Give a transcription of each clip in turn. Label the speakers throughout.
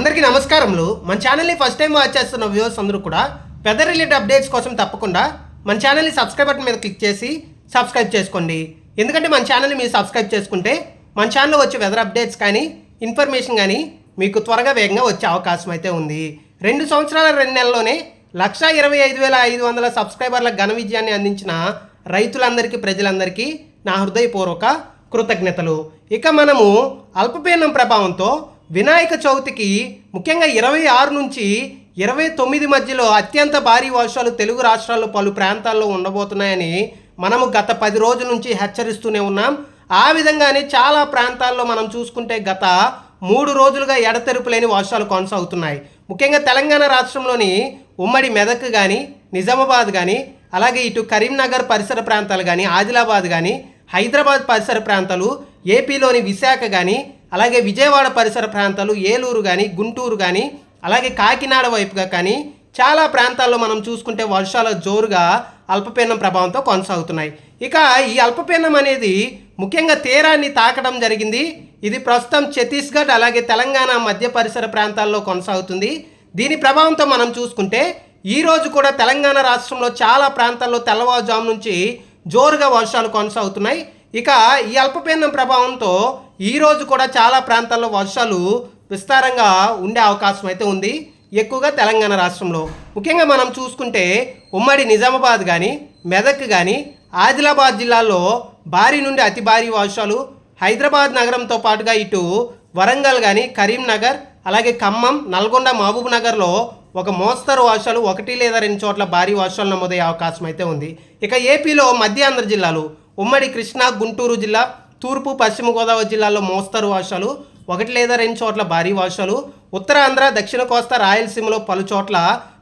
Speaker 1: అందరికీ నమస్కారములు. మన ఛానల్ని ఫస్ట్ టైం వాచ్ చేస్తున్న వ్యూవర్స్ అందరూ కూడా వెదర్ రిలేటెడ్ అప్డేట్స్ కోసం తప్పకుండా మన ఛానల్ని సబ్స్క్రైబ్ బటన్ మీద క్లిక్ చేసి సబ్స్క్రైబ్ చేసుకోండి. ఎందుకంటే మన ఛానల్ని మీరు సబ్స్క్రైబ్ చేసుకుంటే మన ఛానల్లో వచ్చే వెదర్ అప్డేట్స్ కానీ ఇన్ఫర్మేషన్ కానీ మీకు త్వరగా వేగంగా వచ్చే అవకాశం అయితే ఉంది. రెండు సంవత్సరాల రెండు నెలల్లోనే లక్ష ఇరవై ఐదు వేల ఐదు వందల సబ్స్క్రైబర్ల ఘన విజయాన్ని అందించిన రైతులందరికీ ప్రజలందరికీ నా హృదయపూర్వక కృతజ్ఞతలు. ఇక మనము అల్పపీడనం ప్రభావంతో వినాయక చవితికి ముఖ్యంగా ఇరవై ఆరు నుంచి ఇరవై తొమ్మిది మధ్యలో అత్యంత భారీ వర్షాలు తెలుగు రాష్ట్రాల్లో పలు ప్రాంతాల్లో ఉండబోతున్నాయని మనము గత పది రోజుల నుంచి హెచ్చరిస్తూనే ఉన్నాం. ఆ విధంగానే చాలా ప్రాంతాల్లో మనం చూసుకుంటే గత మూడు రోజులుగా ఎడతెరుపు లేని వర్షాలు కొనసాగుతున్నాయి. ముఖ్యంగా తెలంగాణ రాష్ట్రంలోని ఉమ్మడి మెదక్ కానీ నిజామాబాద్ కానీ అలాగే ఇటు కరీంనగర్ పరిసర ప్రాంతాలు కానీ ఆదిలాబాద్ కానీ హైదరాబాద్ పరిసర ప్రాంతాలు ఏపీలోని విశాఖ కానీ అలాగే విజయవాడ పరిసర ప్రాంతాలు ఏలూరు కానీ గుంటూరు కానీ అలాగే కాకినాడ వైపుగా కానీ చాలా ప్రాంతాల్లో మనం చూసుకుంటే వర్షాలు జోరుగా అల్పపీడనం ప్రభావంతో కొనసాగుతున్నాయి. ఇక ఈ అల్పపీడనం అనేది ముఖ్యంగా తీరాన్ని తాకడం జరిగింది. ఇది ప్రస్తుతం ఛత్తీస్గఢ్ అలాగే తెలంగాణ మధ్య పరిసర ప్రాంతాల్లో కొనసాగుతుంది. దీని ప్రభావంతో మనం చూసుకుంటే ఈరోజు కూడా తెలంగాణ రాష్ట్రంలో చాలా ప్రాంతాల్లో తెల్లవారుజాము నుంచి జోరుగా వర్షాలు కొనసాగుతున్నాయి. ఇక ఈ అల్పపీడనం ప్రభావంతో ఈ రోజు కూడా చాలా ప్రాంతాల్లో వర్షాలు విస్తారంగా ఉండే అవకాశం అయితే ఉంది. ఎక్కువగా తెలంగాణ రాష్ట్రంలో. ముఖ్యంగా మనం చూసుకుంటే ఉమ్మడి నిజామాబాద్ కానీ మెదక్ కానీ ఆదిలాబాద్ జిల్లాల్లో భారీ నుండి అతి భారీ వర్షాలు హైదరాబాద్ నగరంతో పాటుగా ఇటు వరంగల్ కానీ కరీంనగర్ అలాగే ఖమ్మం నల్గొండ మహబూబ్ నగర్లో ఒక మోస్తరు వర్షాలు ఒకటి లేదా రెండు చోట్ల భారీ వర్షాలు నమోదయ్యే అవకాశం అయితే ఉంది. ఇక ఏపీలో మధ్యాంధ్ర జిల్లాలు ఉమ్మడి కృష్ణా గుంటూరు జిల్లా తూర్పు పశ్చిమ గోదావరి జిల్లాలో మోస్తరు వర్షాలు ఒకటి లేదా రెండు చోట్ల భారీ వర్షాలు ఉత్తరాంధ్ర దక్షిణ కోస్తా రాయలసీమలో పలు చోట్ల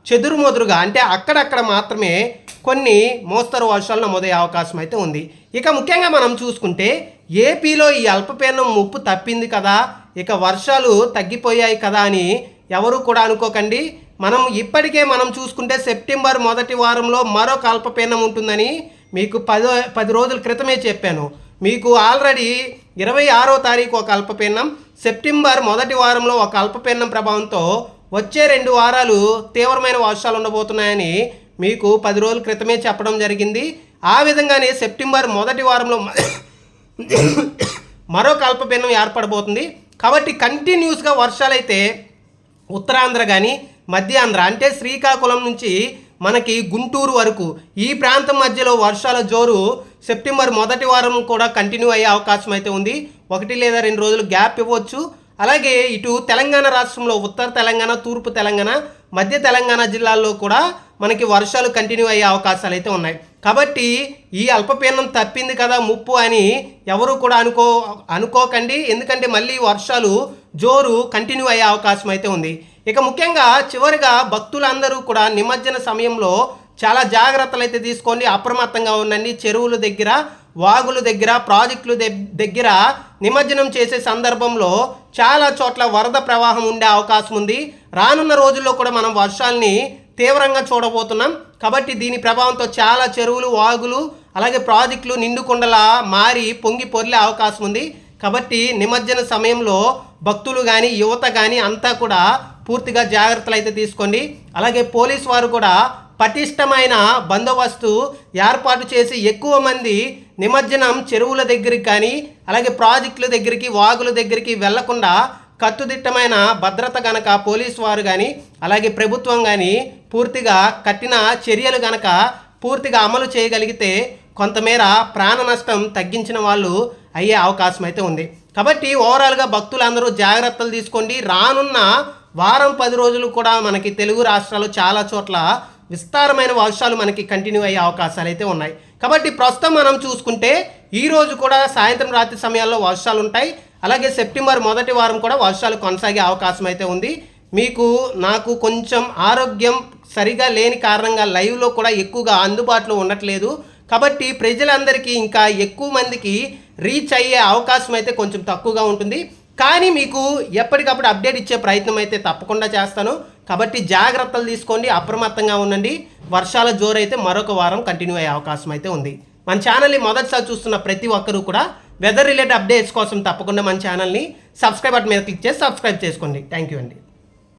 Speaker 1: చెదురుమదురుగా అంటే అక్కడక్కడ మాత్రమే కొన్ని మోస్తరు వర్షాలు నమోదయ్యే అవకాశం అయితే ఉంది. ఇక ముఖ్యంగా మనం చూసుకుంటే ఏపీలో ఈ అల్పపీడనం ముప్పు తప్పింది కదా ఇక వర్షాలు తగ్గిపోయాయి కదా అని ఎవరు కూడా అనుకోకండి. మనం ఇప్పటికే మనం చూసుకుంటే సెప్టెంబర్ మొదటి వారంలో మరొక అల్పపీడనం ఉంటుందని మీకు పదో పది రోజుల క్రితమే చెప్పాను. మీకు ఆల్రెడీ ఇరవై ఆరో తారీఖు ఒక అల్పపీడనం సెప్టెంబర్ మొదటి వారంలో ఒక అల్పపీడనం ప్రభావంతో వచ్చే రెండు వారాలు తీవ్రమైన వర్షాలు ఉండబోతున్నాయని మీకు పది రోజుల క్రితమే చెప్పడం జరిగింది. ఆ విధంగానే సెప్టెంబర్ మొదటి వారంలో మరొక అల్పపీడనం ఏర్పడబోతుంది. కాబట్టి కంటిన్యూస్గా వర్షాలైతే ఉత్తరాంధ్ర కానీ మధ్యాంధ్ర అంటే శ్రీకాకుళం నుంచి మనకి గుంటూరు వరకు. ఈ ప్రాంతం మధ్యలో వర్షాల జోరు సెప్టెంబర్ మొదటి వారం కూడా కంటిన్యూ అయ్యే అవకాశం అయితే ఉంది. ఒకటి లేదా రెండు రోజులు గ్యాప్ ఇవ్వచ్చు. అలాగే ఇటు తెలంగాణ రాష్ట్రంలో ఉత్తర తెలంగాణ తూర్పు తెలంగాణ మధ్య తెలంగాణ జిల్లాల్లో కూడా మనకి వర్షాలు కంటిన్యూ అయ్యే అవకాశాలు అయితే ఉన్నాయి. కాబట్టి ఈ అల్పపీడనం తప్పింది కదా ముప్పు అని ఎవరు కూడా అనుకో అనుకోకండి. ఎందుకంటే మళ్ళీ వర్షాలు జోరు కంటిన్యూ అయ్యే అవకాశం అయితే ఉంది. ఇక ముఖ్యంగా చివరిగా భక్తులందరూ కూడా నిమజ్జన సమయంలో చాలా జాగ్రత్తలు అయితే తీసుకొని అప్రమత్తంగా ఉండండి. చెరువుల దగ్గర వాగుల దగ్గర ప్రాజెక్టుల దగ్గర నిమజ్జనం చేసే సందర్భంలో చాలా చోట్ల వరద ప్రవాహం ఉండే అవకాశం ఉంది. రానున్న రోజుల్లో కూడా మనం వర్షాల్ని తీవ్రంగా చూడబోతున్నాం. కాబట్టి దీని ప్రభావంతో చాలా చెరువులు వాగులు అలాగే ప్రాజెక్టులు నిండుకుండలా మారి పొంగి పొర్లే అవకాశం ఉంది. కాబట్టి నిమజ్జన సమయంలో భక్తులు కానీ యువత కానీ అంతా కూడా పూర్తిగా జాగ్రత్తలు అయితే తీసుకోండి. అలాగే పోలీస్ వారు కూడా పటిష్టమైన బందోబస్తు ఏర్పాటు చేసి ఎక్కువ మంది నిమజ్జనం చెరువుల దగ్గరికి కానీ అలాగే ప్రాజెక్టుల దగ్గరికి వాగుల దగ్గరికి వెళ్ళకుండా కట్టుదిట్టమైన భద్రత గనక పోలీస్ వారు కానీ అలాగే ప్రభుత్వం కానీ పూర్తిగా కట్టిన చర్యలు గనక పూర్తిగా అమలు చేయగలిగితే కొంతమేర ప్రాణ నష్టం తగ్గించిన వాళ్ళు అయ్యే అవకాశం అయితే ఉంది. కాబట్టి ఓవరాల్గా భక్తులందరూ జాగ్రత్తలు తీసుకోండి. రానున్న వారం పది రోజులు కూడా మనకి తెలుగు రాష్ట్రాలు చాలా చోట్ల విస్తారమైన వర్షాలు మనకి కంటిన్యూ అయ్యే అవకాశాలు అయితే ఉన్నాయి. కాబట్టి ప్రస్తుతం మనం చూసుకుంటే ఈరోజు కూడా సాయంత్రం రాత్రి సమయాల్లో వర్షాలు ఉంటాయి. అలాగే సెప్టెంబర్ మొదటి వారం కూడా వర్షాలు కొనసాగే అవకాశం అయితే ఉంది. మీకు నాకు కొంచెం ఆరోగ్యం సరిగా లేని కారణంగా లైవ్లో కూడా ఎక్కువగా అందుబాటులో ఉండట్లేదు. కాబట్టి ప్రజలందరికీ ఇంకా ఎక్కువ మందికి రీచ్ అయ్యే అవకాశం అయితే కొంచెం తక్కువగా ఉంటుంది. కానీ మీకు ఎప్పటికప్పుడు అప్డేట్ ఇచ్చే ప్రయత్నం అయితే తప్పకుండా చేస్తాను. కాబట్టి జాగ్రత్తలు తీసుకోండి అప్రమత్తంగా ఉండండి. వర్షాల జోరైతే మరొక వారం కంటిన్యూ అయ్యే అవకాశం అయితే ఉంది. మన ఛానల్ని మొదటిసారి చూస్తున్న ప్రతి ఒక్కరూ కూడా వెదర్ రిలేటెడ్ అప్డేట్స్ కోసం తప్పకుండా మన ఛానల్ని సబ్స్క్రైబ్ బటన్ మీద క్లిక్ చేసి సబ్స్క్రైబ్ చేసుకోండి. థ్యాంక్ యూ అండి.